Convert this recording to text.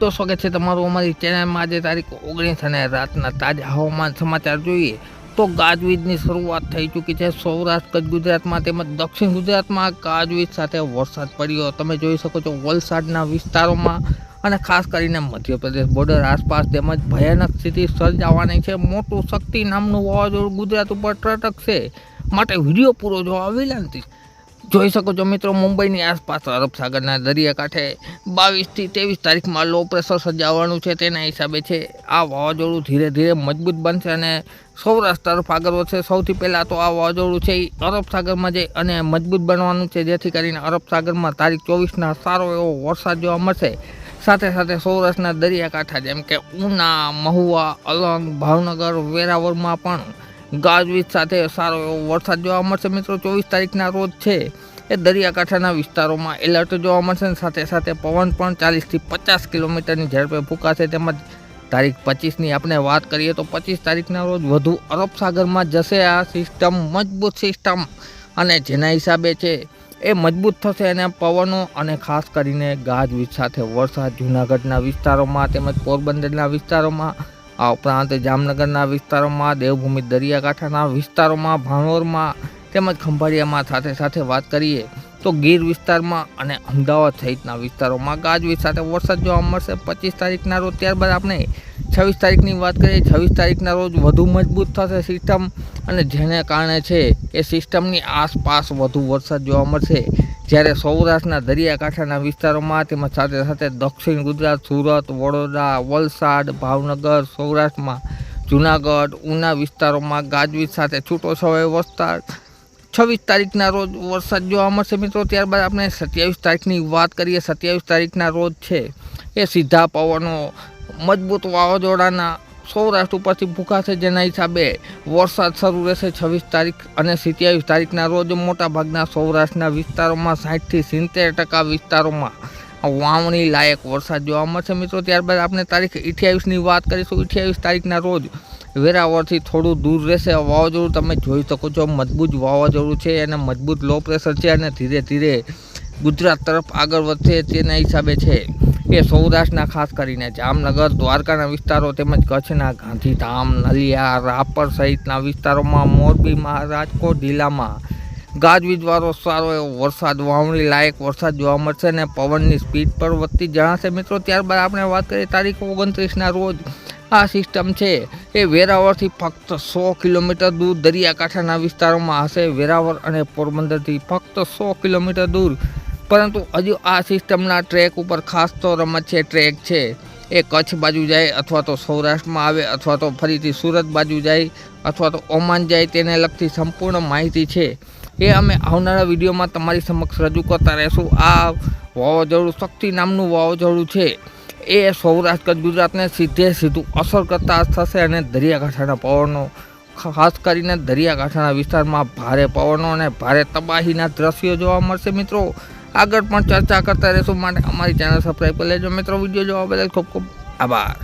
તો સ્વાગત છે તમારું અમારી ચેનલમાં. આજે તારીખ ઓગણીસ અને રાતના તાજા હવામાન સમાચાર જોઈએ તો ગાજવીજની શરૂઆત થઈ ચૂકી છે. સૌરાષ્ટ્ર, કચ્છ, ગુજરાતમાં તેમજ દક્ષિણ ગુજરાતમાં ગાજવીજ સાથે વરસાદ પડ્યો. તમે જોઈ શકો છો વલસાડના વિસ્તારોમાં અને ખાસ કરીને મધ્યપ્રદેશ બોર્ડર આસપાસ તેમજ ભયાનક સ્થિતિ સર્જાવાની છે. મોટું શક્તિ નામનું વાવાઝોડું ગુજરાત ઉપર ત્રટકશે. માટે વીડિયો પૂરો જોવા વિનંતી જોઈ શકો છો મિત્રો, મુંબઈની આસપાસ અરબ સાગરના દરિયાકાંઠે બાવીસથી ત્રેવીસ તારીખમાં લો પ્રેશર સર્જાવાનું છે. તેના હિસાબે છે, આ વાવાઝોડું ધીરે ધીરે મજબૂત બનશે અને સૌરાષ્ટ્ર તરફ આગળ વધશે. સૌથી પહેલાં તો આ વાવાઝોડું છે એ અરબ સાગરમાં જઈ અને મજબૂત બનવાનું છે, જેથી કરીને અરબ સાગરમાં તારીખ ચોવીસના સારો એવો વરસાદ જોવા મળશે. સાથે સાથે સૌરાષ્ટ્રના દરિયાકાંઠા જેમ કે ઉના, મહુવા, અલંગ, ભાવનગર, વેરાવળમાં પણ ગાજવીજ સાથે સારો એવો વરસાદ જોવા મળશે. મિત્રો, ચોવીસ તારીખના રોજ છે એ દરિયાકાંઠાના વિસ્તારોમાં એલર્ટ જોવા મળશે અને સાથે સાથે પવન પણ ચાલીસથી પચાસ કિલોમીટરની ઝડપે ફૂંકાશે. તેમજ તારીખ પચીસની આપણે વાત કરીએ તો પચીસ તારીખના રોજ વધુ અરબ સાગરમાં જશે આ સિસ્ટમ, મજબૂત સિસ્ટમ. અને જેના હિસાબે છે એ મજબૂત થશે અને પવનો અને ખાસ કરીને ગાજવીજ સાથે વરસાદ જૂનાગઢના વિસ્તારોમાં તેમજ પોરબંદરના વિસ્તારોમાં આ ઉપરાંત જામનગરના વિસ્તારોમાં, દેવભૂમિ દરિયાકાંઠાના વિસ્તારોમાં, ભાણોરમાં તેમજ ખંભાળિયામાં સાથે સાથે વાત કરીએ તો ગીર વિસ્તારમાં અને અમદાવાદ સહિતના વિસ્તારોમાં ગાજવીજ સાથે વરસાદ જોવા મળશે. પચીસ તારીખના રોજ ત્યારબાદ આપણે છવ્વીસ તારીખની વાત કરીએ. છવ્વીસ તારીખના રોજ વધુ મજબૂત થશે સિસ્ટમ અને જેને કારણે છે એ સિસ્ટમની આસપાસ વધુ વરસાદ જોવા મળશે. જ્યારે સૌરાષ્ટ્રના દરિયાકાંઠાના વિસ્તારોમાં તેમજ સાથે સાથે દક્ષિણ ગુજરાત, સુરત, વડોદરા, વલસાડ, ભાવનગર, સૌરાષ્ટ્રમાં જૂનાગઢ, ઉના વિસ્તારોમાં ગાજવીજ સાથે છૂટો છવાયો વરસાદ. છવ્વીસ તારીખના રોજ વરસાદ જોવા મળશે મિત્રો. ત્યારબાદ આપણે સત્યાવીસ તારીખની વાત કરીએ. સત્યાવીસ તારીખના રોજ છે એ સીધા પવનો, મજબૂત વાવાઝોડાના સૌરાષ્ટ્ર ઉપરથી ફૂંકાશે જેના હિસાબે વરસાદ શરૂ રહેશે છવ્વીસ તારીખ અને સિત્યાવીસ તારીખના રોજ મોટાભાગના સૌરાષ્ટ્રના વિસ્તારોમાં સાઠથી સિત્તેર ટકા વિસ્તારોમાં વાવણી લાયક વરસાદ જોવા મળશે. મિત્રો, ત્યારબાદ આપણે તારીખ અઠ્યાવીસની વાત કરીશું. અઠ્યાવીસ તારીખના રોજ વેરાવળથી થોડું દૂર રહેશે વાવાઝોડું. તમે જોઈ શકો છો, મજબૂત વાવાઝોડું છે અને મજબૂત લો પ્રેશર છે અને ધીરે ધીરે ગુજરાત તરફ આગળ વધશે તેના હિસાબે છે. એ સૌરાષ્ટ્રના ખાસ કરીને જામનગર, દ્વારકાના વિસ્તારો તેમજ કચ્છના ગાંધીધામ, નલિયા, રાપર સહિતના વિસ્તારોમાં મોરબીમાં રાજકોટ જિલ્લામાં ગાજવીજવાળો સારો એવો વરસાદ વાવણી લાયક વરસાદ જોવા મળશે અને પવનની સ્પીડ પર વધતી જણાશે. મિત્રો, ત્યારબાદ આપણે વાત કરીએ તારીખ ઓગણત્રીસના રોજ. આ સિસ્ટમ છે એ વેરાવળથી ફક્ત સો કિલોમીટર દૂર દરિયાકાંઠાના વિસ્તારોમાં હશે. વેરાવળ અને પોરબંદરથી ફક્ત સો કિલોમીટર દૂર પરંતુ હજુ આ સિસ્ટમના ટ્રેક ઉપર ખાસ તો રમત છે, ટ્રેક છે. એ કચ્છ બાજુ જાય અથવા તો સૌરાષ્ટ્રમાં આવે અથવા તો ફરીથી સુરત બાજુ જાય અથવા તો ઓમાન જાય તેને લગતી સંપૂર્ણ માહિતી છે. એ અમે આવનારા વિડીયોમાં તમારી સમક્ષ રજૂ કરતા રહેશું. આ વાવાઝોડું શક્તિ નામનું વાવાઝોડું છે. એ સૌરાષ્ટ્ર ગુજરાતને સીધે સીધું અસર કરતા થશે અને દરિયાકાંઠાના પવનો, ખાસ કરીને દરિયાકાંઠાના વિસ્તારમાં ભારે પવનો અને ભારે તબાહીના દ્રશ્યો જોવા મળશે મિત્રો. આગળ પણ ચર્ચા કરતા રહેશું. માટે અમારી ચેનલ સબસ્ક્રાઈબ કરી લેજો. મિત્રો વીડિયો જોવા બદલ ખૂબ ખૂબ આભાર.